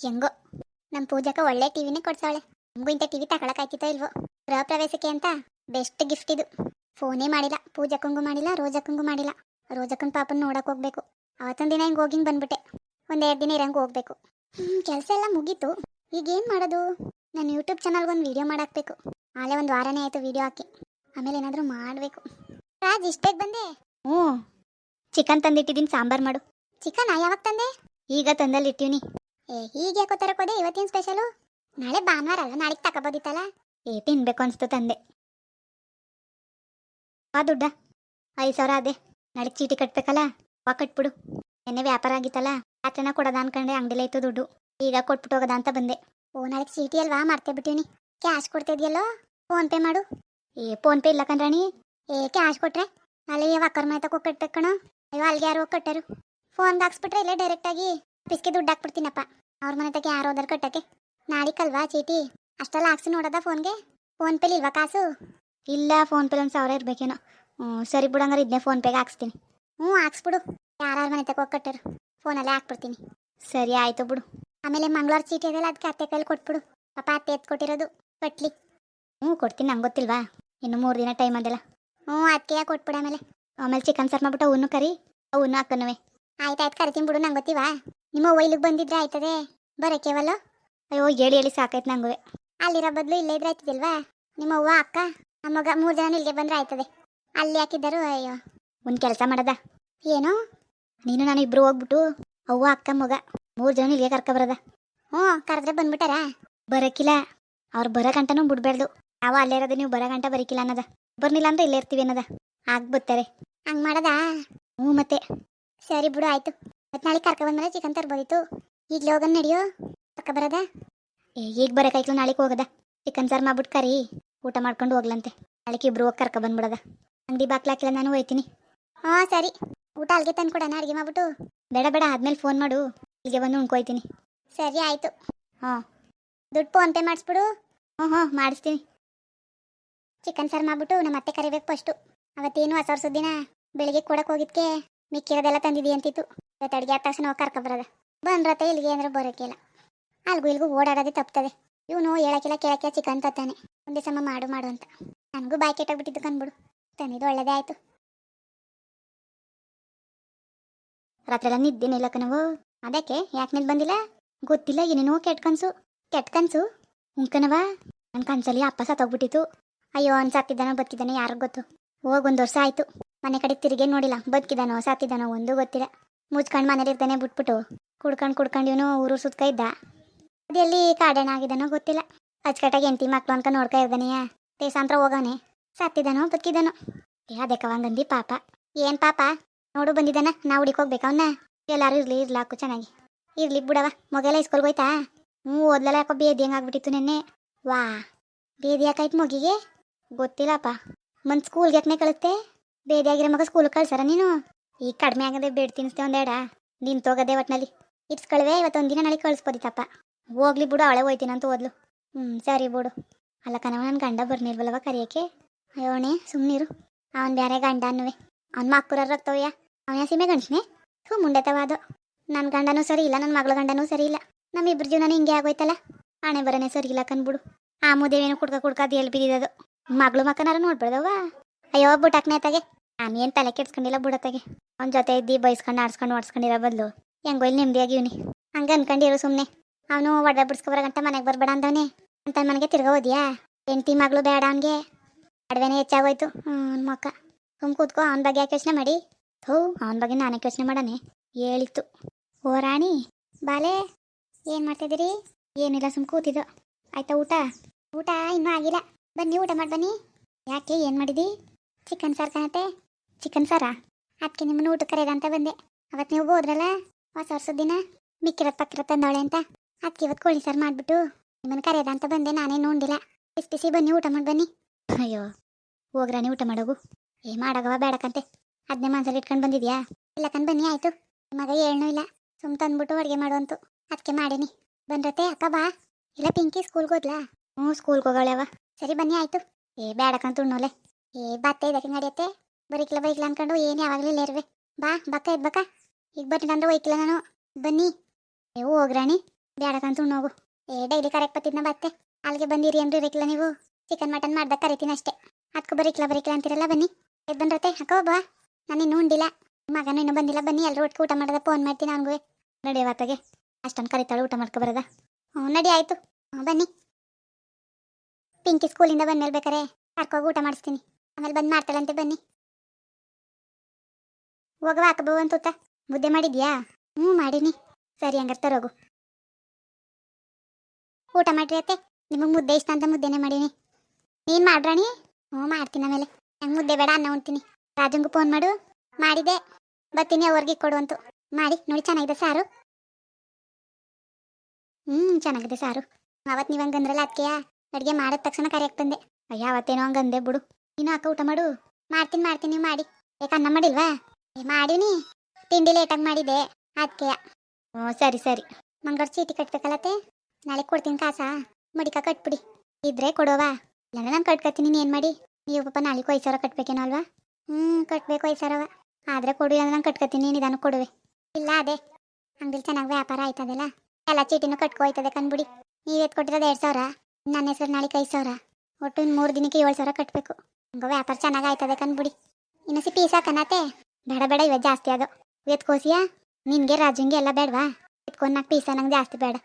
ಹೆಂಗೋ ನಮ್ಮ ಪೂಜಾಕ ಒಳ್ಳೆ ಟಿವಿನೇ ಕೊಡ್ಸವಳೆ ನಮಗೂ ಇಂಥ ಟಿವಿ ತಗೊಳಕಾಯ್ತಿತ್ತೋ ಇಲ್ವೋ ಗೃಹ ಪ್ರವೇಶಕ್ಕೆ ಅಂತ ಬೆಸ್ಟ್ ಗಿಫ್ಟ್ ಇದು ಫೋನೇ ಮಾಡಿಲ್ಲ ಪೂಜಕ್ಕಂಗೂ ಮಾಡಿಲ್ಲ ರೋಜಕ್ಕಂಗೂ ಮಾಡಿಲ್ಲ ರೋಜಕ್ಕನ ಪಾಪನ ನೋಡಕ್ ಹೋಗ್ಬೇಕು ಅವತ್ತೊಂದು ದಿನ ಹಿಂಗೆ ಹೋಗಿಂಗ್ ಬಂದ್ಬಿಟ್ಟೆ ಒಂದೆರಡು ದಿನ ಇರಂಗೆ ಹೋಗ್ಬೇಕು ಕೆಲಸ ಎಲ್ಲ ಮುಗೀತು ಈಗ ಏನು ಮಾಡೋದು ನಾನು ಯೂಟ್ಯೂಬ್ ಚಾನಲ್ಗೆ ಒಂದು ವಿಡಿಯೋ ಮಾಡಾಕ್ಬೇಕು ಆಲೇ ಒಂದು ವಾರನೇ ಆಯಿತು ವಿಡಿಯೋ ಹಾಕಿ ಆಮೇಲೆ ಏನಾದರೂ ಮಾಡಬೇಕು ರಾಜ್ ಇಷ್ಟೇಗ್ ಬಂದೆ. ಹ್ಞೂ. ಚಿಕನ್ ತಂದಿಟ್ಟಿದ್ದೀನಿ ಸಾಂಬಾರು ಮಾಡು. ಚಿಕನ್? ಯಾವಾಗ ತಂದೆ? ಈಗ ತಂದಲ್ಲಿ ಇಟ್ಟಿವ್ನಿ. ಏ ಈಗ ಯಾಕೋ ತರಕೋದೆ ಇವತ್ತಿನ ಸ್ಪೆಷಲು ನಾಳೆ ಭಾನುವಾರ ಅಲ್ಲ ನಾಳೆಗೆ ತಗೋಬೋದಿತ್ತಲ್ಲ? ಏ ತಿನ್ಬೇಕು ಅನ್ಸ್ತು ತಂದೆ. ಆ ದುಡ್ಡ. ಐದು ಸಾವಿರ ಅದೇ. ನಾಳೆ ಚೀಟಿ ಕಟ್ಬೇಕಲ್ಲ ವಾ ಕಟ್ಬಿಡು. ಎಣ್ಣೆ ವ್ಯಾಪಾರ ಆಗಿತ್ತಲ್ಲ ರಾತ್ರಿನ ಕೊಡೋದ ಅನ್ಕೊಂಡೆ ಅಂಗಡಿಲೇ ಇತ್ತು ದುಡ್ಡು. ಈಗ ಕೊಟ್ಬಿಟ್ಟು ಹೋಗೋದ ಅಂತ ಬಂದೆ. ಓ ನಾಳೆ ಚೀಟಿ ಅಲ್ವಾ ಮರ್ತೇ ಬಿಟ್ಟಿವ್ನಿ. ಕ್ಯಾಶ್ ಕೊಡ್ತಿದ್ಯಲ್ಲೋ ಫೋನ್ ಪೇ ಮಾಡು. ಏ ಫೋನ್ ಪೇ ಇಲ್ಲ ಕಣ್ರಾಣಿ. ಏ ಕ್ಯಾಶ್ ಕೊಟ್ರೆ? ಅಲ್ಲಿ ಅಕ್ಕರ್ ಮಾತಕ್ಕೆ ಹೋಗಿ ಕಟ್ಬೇಕು ಕಣೋ ಅಯ್ಯೋ ಅಲ್ಲಿಗೆ ಯಾರು ಕಟ್ಟರು. ಫೋನ್ಗೆ ಹಾಕ್ಸ್ಬಿಟ್ರೆ ಇಲ್ಲೇ ಡೈರೆಕ್ಟಾಗಿ ಆಫೀಸ್ಗೆ ದುಡ್ಡು ಹಾಕ್ಬಿಡ್ತೀನಪ್ಪ. ಅವ್ರ ಮನೆ ತಗ ಯಾರು ಹೋದಾರ ಕಟ್ಟಕ್ಕೆ. ನಾಳಿಕಲ್ವಾ ಚೀಟಿ? ಅಷ್ಟೆಲ್ಲ ಹಾಕ್ಸಿ ನೋಡೋದ ಫೋನ್ಗೆ ಫೋನ್ ಪೇಲಿ ಇಲ್ವಾ ಕಾಸು? ಇಲ್ಲ ಫೋನ್ ಪೇಲಿ ಒಂದು ಸಾವಿರ ಇರ್ಬೇಕೇನೋ. ಹ್ಞೂ ಸರಿ ಬಿಡು, ಹಂಗಾರೆ ಇದನ್ನೇ ಫೋನ್ ಪೇಗೆ ಹಾಕ್ಸ್ತೀನಿ. ಹ್ಞೂ, ಹಾಕ್ಸ್ಬಿಡು. ಯಾರ್ಯಾರ ಮನೆ ತಗ ಕಟ್ಟರು ಫೋನಲ್ಲೇ ಹಾಕ್ಬಿಡ್ತೀನಿ. ಸರಿ, ಆಯಿತು ಬಿಡು. ಆಮೇಲೆ ಮಂಗಳವಾರ ಚೀಟಿ ಅದೆಲ್ಲ ಅದಕ್ಕೆ ಅತ್ತೆ ಕೈಲಿ ಕೊಟ್ಬಿಡು. ಪಾಪ ಅತ್ತೆ ಎತ್ಕೊಟ್ಟಿರೋದು, ಕಟ್ಲಿ. ಹ್ಞೂ, ಕೊಡ್ತೀನಿ, ನಂಗೆ ಗೊತ್ತಿಲ್ವಾ? ಇನ್ನು ಮೂರು ದಿನ ಟೈಮ್ ಅದೆಲ್ಲ. ಹ್ಞೂ ಅದಕ್ಕೆ ಕೊಟ್ಬಿಡ ಆಮೇಲೆ? ಆಮೇಲೆ ಚಿಕನ್ ಸಾರು ಮಾಡ್ಬಿಟ್ಟು ಅವನು ಕರಿ. ಅವನು ಹಾಕನುವೆ ಆಯ್ತು ಆಯ್ತು ಕರಿತೀನಿ ಬಿಡು ನಂಗೆ ಗೊತ್ತೀವಾ? ನಿಮ್ಮ ಒಯ್ಲಿಗೆ ಇಲ್ಲಿಗೆ ಬಂದಿದ್ರೆ ಆಯ್ತದೆ. ಬರೋಕೇವಲ್ಲ ಅಯ್ಯೋ ಹೇಳಿ ಹೇಳಿ ಸಾಕಾಯ್ತು ನಂಗೂ. ಅಲ್ಲಿರೋ ಬದಲು ಇಲ್ಲೇ ಇದ್ರೆ ಆಯ್ತದಲ್ವಾ? ನಿಮ್ಮ ಅವ್ವ ಅಕ್ಕ ನಮ್ಮಗ ಮೂರು ಜನ ಇಲ್ಲಿಗೆ ಬಂದ್ರೆ ಆಯ್ತದೆ. ಅಲ್ಲಿ ಹಾಕಿದ್ದರು ಅಯ್ಯೋ. ಒಂದು ಕೆಲಸ ಮಾಡದ. ಏನು? ನೀನು ನಾನು ಇಬ್ರು ಹೋಗ್ಬಿಟ್ಟು ಅವ್ವ ಅಕ್ಕ ಮಗ ಮೂರು ಜನ ಇಲ್ಲಿಗೆ ಕರ್ಕ ಬರದ. ಹ್ಞೂ ಕರೆದ್ರೆ ಬಂದ್ಬಿಟ್ಟಾರ? ಬರಕಿಲ್ಲ. ಅವ್ರು ಬರೋ ಗಂಟನೂ ಬಿಡ್ಬೇಡ್ದು. ಅವ ಅಲ್ಲೇ ಇರೋದು ನೀವು ಬರೋ ಗಂಟ ಬರಕಿಲ್ಲ ಅನ್ನದ. ಬರ್ನಿಲ್ಲ ಅಂದ್ರೆ ಇಲ್ಲೇ ಇರ್ತೀವಿ ಅನ್ನದ. ಆಗ್ ಹಂಗ್ ಹಂಗೆ ಮಾಡದಾ? ಹ್ಞೂ ಮತ್ತೆ. ಸರಿ ಬಿಡು ಆಯ್ತು. ಮತ್ತೆ ನಾಳೆ ಕರ್ಕ ಬಂದ್ಮೇಲೆ ಚಿಕನ್ ತರ್ಬೋದಿತ್ತು. ಈಗಲೇ ಹೋಗೋಣ ನಡೆಯೋ? ಪಕ್ಕ ಬರದ? ಏ ಈಗ ಬರೋಕಾಯ್ತು ನಾಳೆಗೆ ಹೋಗದ. ಚಿಕನ್ ಸಾರು ಮಾಡ್ಬಿಟ್ಟು ಕರಿ. ಊಟ ಮಾಡ್ಕೊಂಡು ಹೋಗ್ಲಂತೆ. ನಾಳೆಗೆ ಇಬ್ರು ಹೋಗಿ ಕರ್ಕ ಬಂದ್ಬಿಡದ. ಅಂಗಡಿ ಬಾಕ್ಲಾಕಿಲ್ಲ ನಾನು ಹೋಯ್ತೀನಿ. ಹಾಂ ಸರಿ. ಊಟ ಅಲ್ಲಿಗೆ ತಂದು ಕೊಡೋಣ ಅಡುಗೆ ಮಾಡ್ಬಿಟ್ಟು. ಬೇಡ ಬೇಡ ಆದ್ಮೇಲೆ ಫೋನ್ ಮಾಡು. ಇಲ್ಲಿಗೆ ಬಂದು ಉಣ್ಕೊಯ್ತೀನಿ. ಸರಿ ಆಯಿತು. ಹಾಂ. ದುಡ್ಡು ಫೋನ್ ಪೇ ಮಾಡಿಸ್ಬಿಡು. ಹ್ಞೂ ಹ್ಞೂ ಮಾಡಿಸ್ತೀನಿ. ಚಿಕನ್ ಸಾರು ಮಾಡ್ಬಿಟ್ಟು ನಮ್ಮ ಅತ್ತೆ ಕರಿಬೇಕು ಫಸ್ಟು ಅವತ್ತೇನು ಹೊಸ ದಿನ ಬೆಳಿಗ್ಗೆ ಕೊಡಕ್ಕೆ ಹೋಗಿದ್ಕೆ ಮಿಕ್ಕಿರೋದೆಲ್ಲ ತಂದಿದ್ದಿ ಅಂತಿತ್ತು. ಇವತ್ತು ಅಡುಗೆ ಆದ ತಕ್ಷಣ ಹೋಗಿ ಕರ್ಕೊಬರದ ಬಂದ್ರತ್ತೆ ಇಲ್ಲಿಗೆ ಅಂದ್ರೆ ಬರೋಕ್ಕಿಲ್ಲ ಅಲ್ಗೂ ಇಲ್ಗೂ ಓಡಾಡೋದೇ ತಪ್ತದೆ. ಇವನು ಹೇಳಕ್ಕಿಲ್ಲ ಕೇಳಕ್ಕೆ ಚಿಕನ್ ತತ್ತಾನೆ. ಒಂದೇ ಸಮ ಮಾಡು ಮಾಡು ಅಂತ. ನನಗೂ ಬಾಯಿ ಕೆಟ್ಟೋಗ್ಬಿಟ್ಟಿದ್ದು ಕಂದ್ಬಿಡು ತಂದಿದ್ದು ಒಳ್ಳೇದೇ ಆಯ್ತು. ರಾತ್ರಿ ಎಲ್ಲ ಇಲ್ಲ ಕಣವು ಅದಕ್ಕೆ ಯಾಕೆ ನಿಲ್ ಬಂದಿಲ್ಲ? ಗೊತ್ತಿಲ್ಲ ಏನೇನೋ ಕೆಟ್ಟ ಕನ್ಸು. ಕೆಟ್ಟ ಕನ್ಸು? ಉಂಕನವ ನನ್ನ ಕನ್ಸಲ್ಲಿ ಅಪ್ಪ ಸತ್ತೋಗ್ಬಿಟ್ಟಿತ್ತು. ಅಯ್ಯೋ, ಅವ್ನು ಸತ್ತಿದ್ದಾನೋ ಬದುಕಿದ್ದಾನೋ ಯಾರಿಗೂ ಗೊತ್ತು? ಹೋಗಿ ಒಂದು ವರ್ಷ ಆಯಿತು. ಮನೆ ಕಡೆ ತಿರುಗೇ ನೋಡಿಲ್ಲ. ಬದುಕಿದ್ದಾನೋ ಸಾತಿದ್ದಾನೋ ಒಂದು ಗೊತ್ತಿಲ್ಲ. ಮುಚ್ಕೊಂಡು ಮನೇಲಿ ಇರ್ತಾನೆ ಬಿಟ್ಬಿಟ್ಟು. ಕುಡ್ಕೊಂಡು ಕುಡ್ಕೊಂಡು ಇವನು ಊರು ಸುತ್ಕ ಇದ್ದ. ಅದೆಲ್ಲಿ ಕಾಡೇಣ ಆಗಿದ್ದಾನೋ ಗೊತ್ತಿಲ್ಲ. ಅಚ್ಚಕಟ್ಟಾಗಿ ಎಂಟಿ ಮಕ್ಳು ಅನ್ಕ ನೋಡ್ಕೊ ಇರ್ದಾನೆಯ. ದೇಶಾಂತರ ಹೋಗವನೆ. ಸತ್ತಿದ್ದಾನೋ ಬದುಕಿದ್ದಾನೋ. ಏ ಅದಕ್ಕೆ ಹಂಗಂದಿ ಪಾಪ. ಏನು ಪಾಪ? ನೋಡು ಬಂದಿದ್ದಾನ. ನಾ ಹುಡುಕೋಗ್ಬೇಕು ಅವನ್ನ ಇರಲಿ, ಇರ್ಲಿ ಇರ್ಲಾಕು ಚೆನ್ನಾಗಿ. ಇರ್ಲಿ ಬಿಡವ ಮೊಗೆಲ್ಲ ಇಸ್ಕೊಲ್ಗೆ ಹೋಯ್ತಾ ಹ್ಞೂ ಓದ್ಲೆಲ್ಲ ಯಾಕೋ ಬೇದಿ ಹಂಗಾಗ್ಬಿಟ್ಟಿತ್ತು ನೆನ್ನೆ. ವಾ. ಬೇದಿ ಯಾಕಾಯ್ತು ಮೊಗಿಗೆ? ಗೊತ್ತಿಲ್ಲಪ್ಪ ಮನ್ ಸ್ಕೂಲ್ಗೆ ಯಾಕೆ ಕಳಿಸ್ತೆ ಬೇದಿಯಾಗಿರೋ ಮಗ ಸ್ಕೂಲ್ ಕಳ್ಸಾರ ನೀನು? ಈ ಕಡಿಮೆ ಆಗದೆ ಬೇಡ ತಿನ್ನಿಸ್ತೆ ಒಂದೇಡ. ತೋಗದೆ ಒಟ್ನಲ್ಲಿ. ಇಟ್ಸ್ಕೊಳ್ವೆ ದಿನ ನಾಳೆ ಕಳಿಸ್ಬೋದಿತ್ತಪ್ಪ. ಹೋಗ್ಲಿ ಬಿಡು ಅಳೆ ಹೋಯ್ತೀನಿ ಅಂತ ಓದ್ಲು. ಹ್ಞೂ ಸರಿ ಬಿಡು. ಅಲ್ಲ ಕಣವ ನನ್ನ ಗಂಡ ಬರ್ನಿಲ್ವಲ್ಲವ ಕರಿಯಕ್ಕೆ? ಅಯ್ಯೋಣೆ ಸುಮ್ಮನಿರು ಅವನ್ ಬೇರೆ ಗಂಡ ಅನ್ನುವೆ. ಅವ್ನ ಮಕ್ಕಳ ರಕ್ತವಯ್ಯ ಅವನ ಸೀಮೆ ಗಂಡಸ್ನೆ? ಹ್ಞೂ ಮುಂಡೆತವ ಅದು. ನನ್ನ ಗಂಡನೂ ಸರಿ ಇಲ್ಲ ನನ್ನ ಮಗಳ ಗಂಡನೂ ಸರಿ ಇಲ್ಲ. ನಮ್ಮಿಬ್ರ ಜೀವನ ಹಿಂಗೆ ಆಗೋಯ್ತಲ್ಲ? ಹಣೆ ಬರನೇ ಸರಿ ಇಲ್ಲ ಕನ್ಬಿಡು ಆ ಮುದೇವೇನು ಕುಡ್ಕ ಕುಡ್ಕ ಅದು ಎಲ್ಲಿ ಬಿದ್ದಿದ್ದು ಮಗಳು ಮಕ್ಕನಾರ ನೋಡ್ಬಿಡ್ದವ ಅಯ್ಯೋ ಬುಟಾಕ್ನೆ ತಗೆ ಏನು ತಲೆ ಕೆಡ್ಸ್ಕೊಂಡಿಲ್ಲ ಬುಡತ್ತಾಗೆ ಅವ್ನ ಜೊತೆ ಇದ್ದಿ ಬೈಸ್ಕೊಂಡು ಆಡ್ಸ್ಕೊಂಡು ಓಡಿಸ್ಕೊಂಡಿರೋ ಬದಲು. ಹೆಂಗೋ ಇಲ್ಲಿ ನೆಮ್ಮದಿಯಾಗಿವ್ನಿ ಹಂಗೆ ಅನ್ಕೊಂಡಿರು ಸುಮ್ಮನೆ ಅವನು ಒಡ ಬಿಡ್ಸ್ಕೊಬರೋ ಗಂಟ ಮನೆಗೆ ಬರಬೇಡ ಅಂದವನೆ. ಅಂತ ಮನೆಗೆ ತಿರ್ಗಾ ಹೋದ್ಯಾ ಹೆಂಡತಿ ಮಗಳು ಬೇಡ ಅವನಿಗೆ. ಅಡವೆನೇ ಹೆಚ್ಚಾಗೋಯ್ತು. ಹ್ಞೂ ಮಕ್ಕ. ಸುಮ್ ಕೂತ್ಕೋ, ಅವನ ಬಗ್ಗೆ ಯಾಕೆ ಯೋಚನೆ ಮಾಡಿ? ಥೂ, ಅವನ ಬಗ್ಗೆ ನಾನೇ ಯೋಚನೆ ಮಾಡಾನೆ ಹೇಳಿತ್ತು ಓ, ರಾಣಿ. ಬಾಲೆ, ಏನು ಮಾಡ್ತಿದ್ದೀರಿ? ಏನಿಲ್ಲ, ಸುಮ್ ಕೂತಿದ್ದು. ಆಯ್ತಾ ಊಟ? ಊಟ ಇನ್ನೂ ಆಗಿಲ್ಲ. ಬನ್ನಿ, ಊಟ ಮಾಡಿ ಬನ್ನಿ. ಯಾಕೆ, ಏನು ಮಾಡಿದಿ? ಚಿಕನ್ ಸಾರು ಕಾಣತ್ತೆ. ಚಿಕನ್ ಸಾರಾ? ಅದಕ್ಕೆ ನಿಮ್ಮನ್ನು ಊಟ ಕರೆಯೋದಂತ ಬಂದೆ. ಅವತ್ತು ನೀವು ಹೋದ್ರಲ್ಲ? ಹೊಸ ವರ್ಷದ ದಿನ? ಮಿಕ್ಕಿರೋದು ಪಕ್ಕಿರೋ ತಂದವಳೆ ಅಂತ? ಅದಕ್ಕೆ ಇವತ್ತು ಕೋಳಿ ಸಾರು ಮಾಡಿಬಿಟ್ಟು ನಿಮ್ಮನ್ನು ಕರೆಯೋದಂತ ಬಂದೆ. ನಾನೇನು ಉಂಡಿಲ್ಲ ಬಿಸಿ ಬಿಸಿ ಬನ್ನಿ, ಊಟ ಮಾಡಿ ಬನ್ನಿ. ಅಯ್ಯೋ, ಹೋಗ್ರಾಣಿ ಊಟ ಮಾಡೋಗು. ಏ, ಮಾಡಗವ ಬೇಡಕ್ಕಂತೆ ಅದನ್ನೇ ಮನ್ಸಲ್ಲಿ ಇಟ್ಕೊಂಡು ಬಂದಿದ್ಯಾ? ಇಲ್ಲಕಂದ್ ಬನ್ನಿ, ಆಯಿತು. ಮಗ ಹೇಳೂ ಇಲ್ಲ. ಸುಮ್ ತಂದ್ಬಿಟ್ಟು ಅಡುಗೆ ಮಾಡುವಂತು ಅದಕ್ಕೆ ಮಾಡೀನಿ. ಬಂದ್ರತೆ ಅಕ್ಕ ಬಾ. ಇಲ್ಲ, ಪಿಂಕಿ ಸ್ಕೂಲ್ಗೆ ಹೋದ್ಲಾ? ಹ್ಞೂ ಸ್ಕೂಲ್ಗೆ ಹೋಗಳೆವ ಸರಿ, ಬನ್ನಿ, ಆಯ್ತು. ಏ ಬೇಡಕಂತ ಉಣ್ಣೋಲೆ. ಏ, ಬತ್ತೆ ಇದಕ್ಕೆ ನಡೆಯತ್ತೆ. ಬರೀಕಿಲ್ಲ ಬರೀಕಿಲ್ಲ ಅನ್ಕೊಂಡು ಏನು ಯಾವಾಗಲೂ ಇಲ್ಲ ಇರುವೆ. ಬಾ, ಬಕ್ಕ ಎದ್ ಬಕ್ಕ ಈಗ ಬರ್ತೀನಿ ಅಂದ್ರೆ ಒಯ್ಕಿಲ್ಲ ನಾನು. ಬನ್ನಿ. ಏ ಹೋಗ್ರಾಣಿ. ಬೇಡಕಂತ ಹೋಗು ಏ, ಡೈಲಿ ಕರೆಕ್ಟ್ ಬತ್ತಿದ್ನ ಬತ್ತೆ. ಅಲ್ಲಿಗೆ ಬಂದಿರಿ ಏನ್ರಿ ಇರಕ್ಕಿಲ್ಲ ನೀವು. ಚಿಕನ್, ಮಟನ್ ಮಾಡ್ದಾಗ ಕರಿತೀನಿ ಅಷ್ಟೇ. ಅದಕ್ಕೂ ಬರೀಕಿಲ್ಲ ಬರೀಕಿಲ್ಲ ಅಂತಿರಲ್ಲ, ಬನ್ನಿ. ಎದ್ ಬಂದ್ರತೆ ಹಾಕೋ, ಬಾ. ನಾನು ಇನ್ನೂ ಉಂಡಿಲ್ಲ. ಮಗನೂ ಇನ್ನೂ ಬಂದಿಲ್ಲ. ಬನ್ನಿ ಎಲ್ಲರೂ ಒಟ್ಟಿಗೆ ಊಟ ಮಾಡೋದ ಫೋನ್ ಮಾಡ್ತೀನಿ ಅವನಿಗೂ. ನಡೆಯವತ್ತಾಗೆ ಅಷ್ಟೊಂದು ಕರಿತಾಳೆ, ಊಟ ಮಾಡ್ಕೊ ಬರೋದ. ಹ್ಞೂ, ನಡಿ, ಆಯಿತು. ಹ್ಞೂ, ಬನ್ನಿ. ಪಿಂಕಿ ಸ್ಕೂಲಿಂದ ಬಂದ್ಮೇಲೆ ಬೇಕಾರೆ ಕರ್ಕೋಗಿ ಊಟ ಮಾಡಿಸ್ತೀನಿ. ಆಮೇಲೆ ಬಂದು ಮಾಡ್ತಾಳಂತೆ ಬನ್ನಿ. ಹೋಗವ ಹಾಕಬೋ ಅಂತೂತ ಮುದ್ದೆ ಮಾಡಿದ್ಯಾ? ಹ್ಞೂ, ಮಾಡೀನಿ. ಸರಿ, ಹಂಗಾರೆ ತರೋಗು. ಊಟ ಮಾಡ್ರಿ ಅತ್ತೆ. ನಿಮಗೆ ಮುದ್ದೆ ಇಷ್ಟ ಅಂತ ಮುದ್ದೆನೇ ಮಾಡೀನಿ. ನೀನು ಮಾಡ್ರಾಣಿ ಹ್ಞೂ, ಮಾಡ್ತೀನಿ ಆಮೇಲೆ. ನಂಗೆ ಮುದ್ದೆ ಬೇಡ, ಅನ್ನ ಉಣ್ತೀನಿ. ರಾಜಂಗೂ ಫೋನ್ ಮಾಡು. ಮಾಡಿದೆ. ಬರ್ತೀನಿ, ಅವ್ರಿಗೆ ಕೊಡು ಅಂತು. ಮಾಡಿ, ನೋಡಿ ಚೆನ್ನಾಗಿದೆ ಸಾರು. ಹ್ಞೂ, ಚೆನ್ನಾಗಿದೆ ಸಾರು. ಅವತ್ತು ನೀವು ಹಂಗಂದ್ರಲ್ಲ ಅದಕ್ಕೆಯ ಅಡುಗೆ ಮಾಡಿದ ತಕ್ಷಣ ಕರೆಯಕ್ಕೆ ಬಂದೆ ಅಯ್ಯ, ಅವತ್ತೇನೋ ಹಂಗಂದೆ ಬಿಡು. ನೀನು ಅಕ್ಕ ಊಟ ಮಾಡು. ಮಾಡ್ತೀನಿ ಮಾಡ್ತೀನಿ, ನೀವು ಮಾಡಿ. ಯಾಕೆ ಅನ್ನ ಮಾಡಿಲ್ವಾ? ಮಾಡೀನಿ. ತಿಂಡಿ ಲೇಟಾಗಿ ಮಾಡಿದೆ. ಅದಕ್ಕೆ ಹ್ಞೂ ಸರಿ ಸರಿ. ಮಂಗಳೂರು ಚೀಟಿ ಕಟ್ಬೇಕಲ್ಲತ್ತೆ? ನಾಳೆ ಕೊಡ್ತೀನಿ ಕಾಸಾ? ಮಡಿಕ ಕಟ್ಬಿಡಿ. ಇದ್ರೆ ಕೊಡೋವಾ? ಇಲ್ಲಾಂದ್ರೆ ನಾನು ಕಟ್ಕೊತೀನಿ ನೀನು ಏನು ಮಾಡಿ? ನೀವು ಪಾಪ ನಾಳೆ ಐದು ಸಾವಿರ ಕಟ್ಬೇಕೇನೋ ಅಲ್ವಾ? ಹ್ಞೂ ಕಟ್ಬೇಕು, ಐದು ಸಾವಿರವ. ಆದರೆ ಕೊಡು ಅಂದ್ರೆ ನಾನು ಕಟ್ಕೊತೀನಿ ನಿಧಾನ ಕೊಡುವೆ. ಇಲ್ಲ, ಅದೇ. ಅಂಗಡಿ ಚೆನ್ನಾಗಿ ವ್ಯಾಪಾರ ಆಯ್ತದಲ್ಲ? ಎಲ್ಲ ಚೀಟಿನೂ ಕಟ್ಕೊ ಹೋಯ್ತದೆ ಕಣ್ಬಿಡಿ. ನೀವು ಎತ್ ಕೊಟ್ಟಿರೋದು ಎರಡು ಸಾವಿರ. ನನ್ನ ಹೆಸರು ನಾಳೆ ಐದು ಸಾವಿರ ಒಟ್ಟು ಇನ್ನು ಮೂರು ದಿನಕ್ಕೆ ಏಳು ಸಾವಿರ ಕಟ್ಟಬೇಕು ಹಂಗ ವ್ಯಾಪಾರ ಚೆನ್ನಾಗಿ ಆಯ್ತದೆ ಕಣ್ಬಿಡಿ. ಇನ್ನು ಸಿ ಪೀಸ್ ಹಾಕನತ್ತೆ ಬೇಡ ಬೇಡ ಇವ ಜಾಸ್ತಿ ಅದು ಎತ್ಕೋಸಿಯಾ ನಿನಗೆ, ರಾಜುಂಗೆ ಎಲ್ಲ ಬೇಡವಾ? ಎತ್ಕೊಂಡು ನಾಲ್ಕು ಪೀಸ ನಂಗೆ ಜಾಸ್ತಿ ಬೇಡ.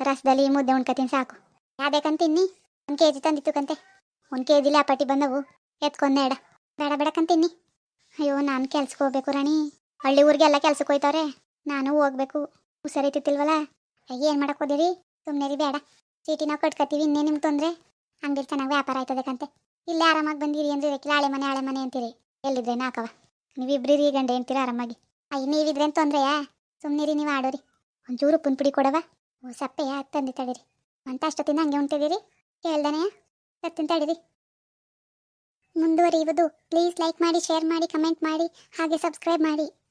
ರಸದಲ್ಲಿ ಮುದ್ದೆ ಉಣ್ಕತೀನಿ ಸಾಕು. ಯಾವ್ದೇಕಂತ ತಿನ್ನಿ ಒಂದು ಕೆ ಜಿ ತಂದಿತ್ತು ಕಂತೆ. ಒಂದು ಕೆ ಜಿಲಿ ಅಪಾಟಿ ಬಂದವು ಎತ್ಕೊಂಡೇಡ ಬೇಡ ಬೇಡಕಂತ ತಿನ್ನಿ ಅಯ್ಯೋ, ನಾನು ಕೆಲ್ಸಕ್ಕೆ ಹೋಗ್ಬೇಕು ರಾಣಿ. ಹಳ್ಳಿ ಊರಿಗೆಲ್ಲ ಕೆಲ್ಸಕ್ಕೆ ಹೋಯ್ತವ್ರೆ. ನಾನು ಹೋಗ್ಬೇಕು. ಹುಷಾರೈತಿತ್ತಿಲ್ವಲ್ಲ ಏನು ಮಾಡಕ್ಕೆ ಹೋದಿರಿ? ಸುಮ್ಮನೆ ರೀ ಬೇಡ. ಚೀಟಿ ನಾವು ಇನ್ನೇ ನಿಮ್ಗೆ ತೊಂದರೆ? ಅಂಗಡಿ ಚೆನ್ನಾಗಿ ವ್ಯಾಪಾರ ಆಯ್ತದಕ್ಕಂತೆ ಇಲ್ಲೇ ಆರಾಮಾಗಿ ಬಂದಿರಿ ಅಂದ್ರೆ ಇದಕ್ಕಿಲ್ಲ ಹಳೆ ಮನೆ ಹಳೆ ಮನೆ ಅಂತೀರಿ. ಎಲ್ಲಿದ್ರೆ ನಾಕವ? ನೀವಿಬ್ರಿ ಗಂಡೆ ಅಂತೀರಿ ಆರಾಮಾಗಿ. ಅಯ್ಯ ನೀವಿದ್ರೆ ತೊಂದ್ರೆಯಾ? ಸುಮ್ಮನೆ ರೀ ನೀವು ಆಡೋರಿ. ಒಂಚೂರು ಉಪ್ಪಿನ ಪುಡಿ ಕೊಡವ ಓ, ಸಪ್ಪೆಯ ತಂದೆ ತಡೀರಿ. ಅಂತ ಅಷ್ಟೊತ್ತಿಂದ ಹಂಗೆ ಉಂಟಿದ್ದೀರಿ ಕೇಳ್ದಾನೆ ಸತ್ತಿನ ತಡೀರಿ. ಮುಂದುವರಿಯುವುದು. ಪ್ಲೀಸ್ ಲೈಕ್ ಮಾಡಿ, ಶೇರ್ ಮಾಡಿ, ಕಮೆಂಟ್ ಮಾಡಿ, ಹಾಗೆ ಸಬ್ಸ್ಕ್ರೈಬ್ ಮಾಡಿ.